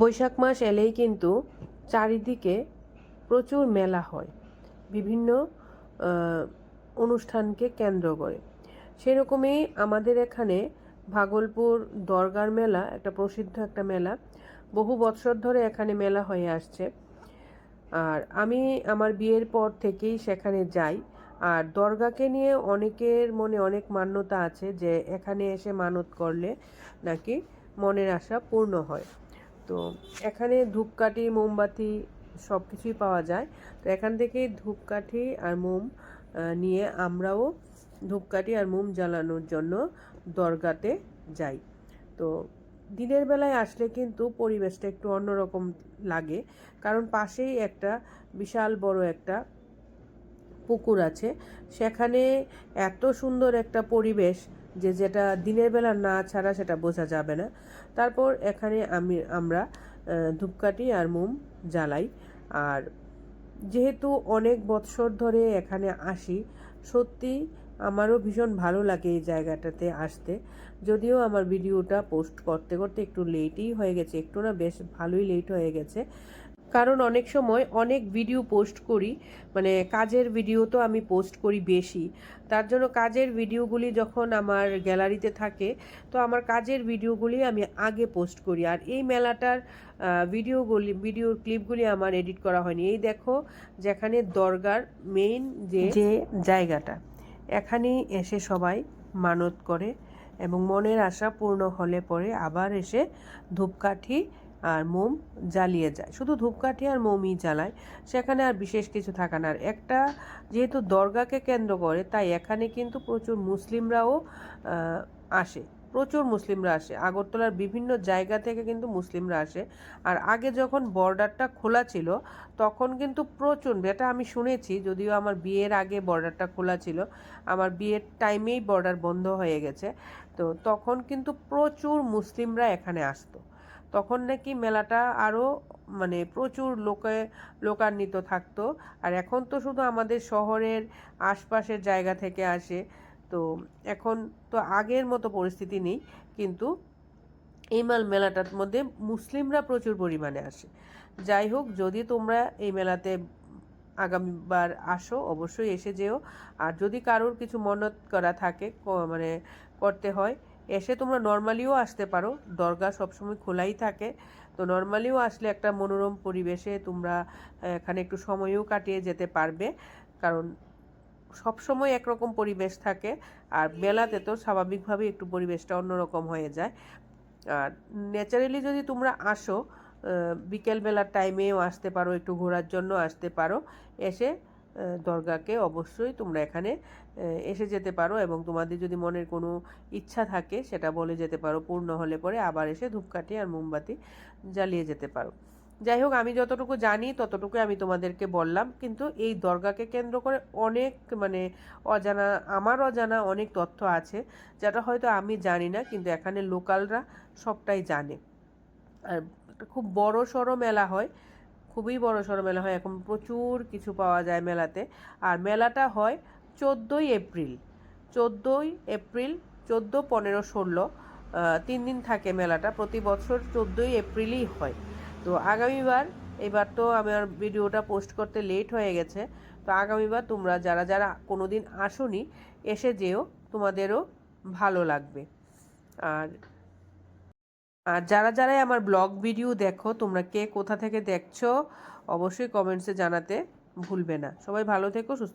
বৈশাখ মাস এলেই কিন্তু চারিদিকে প্রচুর মেলা হয়। বিভিন্ন অনুষ্ঠানকে কেন্দ্র করে। সেরকমই আমাদের এখানে ভাগলপুর দরগার মেলা, একটা প্রসিদ্ধ একটা মেলা, বহু বছর ধরে এখানে মেলা হয়ে আসছে। আর আমি আমার বিয়ের পর থেকেই সেখানে যাই। আর দরগাকে নিয়ে অনেকের মনে অনেক মান্যতা আছে যে এখানে এসে মানত করলে নাকি মনের আশা পূর্ণ হয়। তো এখানে ধূপকাঠি, মোমবাতি সব কিছুই পাওয়া যায়। তো এখান থেকেই ধূপকাঠি আর মোম নিয়ে আমরাও ধূপকাঠি আর মোম জ্বালানোর জন্য দরগাতে যাই। তো দিনের বেলায় আসলে কিন্তু পরিবেশটা একটু অন্যরকম লাগে, কারণ পাশেই একটা বিশাল বড় একটা পুকুর আছে। সেখানে এত সুন্দর একটা পরিবেশ যে যেটা দিনের বেলা না ছাড়া সেটা বোঝা যাবে না। তারপর এখানে আমি, আমরা ধূপকাঠি আর মোম জ্বালাই। আর যেহেতু অনেক বৎসর ধরে এখানে আসি, সত্যি আমারও ভীষণ ভালো লাগে এই জায়গাটাতে আসতে। যদিও আমার ভিডিওটা পোস্ট করতে করতে একটু লেটই হয়ে গেছে, একটু না বেশ ভালোই লেট হয়ে গেছে। কারণ অনেক সময় অনেক ভিডিও পোস্ট করি মানে কাজের ভিডিও তো আমি পোস্ট করি বেশি। তার জন্য কাজের ভিডিওগুলি যখন আমার গ্যালারিতে থাকে, তো আমার কাজের ভিডিওগুলি আমি আগে পোস্ট করি। আর এই মেলাটার ভিডিওগুলি ভিডিওর ক্লিপগুলি আমার এডিট করা হয়নি। এই দেখো, যেখানে দরগার মেইন যে যে জায়গাটা, এখানেই এসে সবাই মানত করে এবং মনের আশা পূর্ণ হলে পরে আবার এসে ধূপকাঠি আর মোম জ্বালিয়ে যায়। শুধু ধূপকাঠি আর মোমই জ্বালায়। সেখানে আর বিশেষ কিছু থাকে না। আর একটা যেহেতু দরগাকে কেন্দ্র করে, তাই এখানে কিন্তু প্রচুর মুসলিমরাও আসে। প্রচুর মুসলিমরা আসে। আগরতলার বিভিন্ন জায়গা থেকে কিন্তু মুসলিমরা আসে। আর আগে যখন বর্ডারটা খোলা ছিল, তখন কিন্তু প্রচুর এটা আমি শুনেছি, যদিও আমার বিয়ের আগে বর্ডারটা খোলা ছিল, আমার বিয়ের টাইমেই বর্ডার বন্ধ হয়ে গেছে, তো তখন কিন্তু প্রচুর মুসলিমরা এখানে আসতো। তখন নাকি মেলাটা আরও মানে প্রচুর লোকে, লোকান্বিত থাকতো। আর এখন তো শুধু আমাদের শহরের আশপাশের জায়গা থেকে আসে। তো এখন তো আগের মতো পরিস্থিতি নেই। কিন্তু এই মাল মেলাটার মধ্যে মুসলিমরা প্রচুর পরিমাণে আসে। যাই হোক, যদি তোমরা এই মেলাতে আগামীবার আসো, অবশ্যই এসে যেও। আর যদি কারোর কিছু মনত করা থাকে মানে করতে হয় এসে তোমরা নর্মালিও আসতে পারো। দরগা সবসময় খোলাই থাকে। তো নর্মালিও আসলে একটা মনোরম পরিবেশে তোমরা এখানে একটু সময়ও কাটিয়ে যেতে পারবে। কারণ সব সময় একরকম পরিবেশ থাকে। আর মেলাতে তো স্বাভাবিকভাবেই একটু পরিবেশটা অন্যরকম হয়ে যায়। আর ন্যাচারালি যদি তোমরা আসো বিকেলবেলার টাইমেও আসতে পারো, একটু ঘোরার জন্য আসতে পারো। এসে দরগাকে অবশ্যই তোমরা এখানে এসে যেতে পারো এবং তোমাদের যদি মনের কোনো ইচ্ছা থাকে সেটা বলে যেতে পারো, পূর্ণ হলে পরে আবার এসে ধূপকাঠি আর মোমবাতি জ্বালিয়ে যেতে পারো। যাই হোক, আমি যতটুকু জানি ততটুকু আমি তোমাদেরকে বললাম, কিন্তু এই দরগাকে কেন্দ্র করে অনেক মানে অজানা, আমার অজানা অনেক তথ্য আছে, যেটা হয়তো আমি জানি না, কিন্তু এখানে লোকালরা সবটাই জানে। আর খুব বড় সড়ো মেলা হয় খুবই বড় সড়ো মেলা হয়। এখন প্রচুর কিছু পাওয়া যায় মেলাতে। আর মেলাটা হয় চোদ্দোই এপ্রিল। চোদ্দোই এপ্রিল, চোদ্দ, পনেরো, ষোলো তিন দিন থাকে মেলাটা। প্রতি বছর চোদ্দোই এপ্রিলই হয়। তো আগামীবার, এবার তো আমার ভিডিওটা পোস্ট করতে লেট হয়ে গেছে। তো আগামীবার তোমরা যারা যারা কোনো দিন আসোনি, এসে যেও। তোমাদেরও ভালো লাগবে। আর আর যারা যারাই আমার ব্লগ ভিডিও দেখো, তোমরা কে কোথা থেকে দেখছ, অবশ্যই কমেন্টসে জানাতে ভুলবে না। সবাই ভালো থেকো, সুস্থ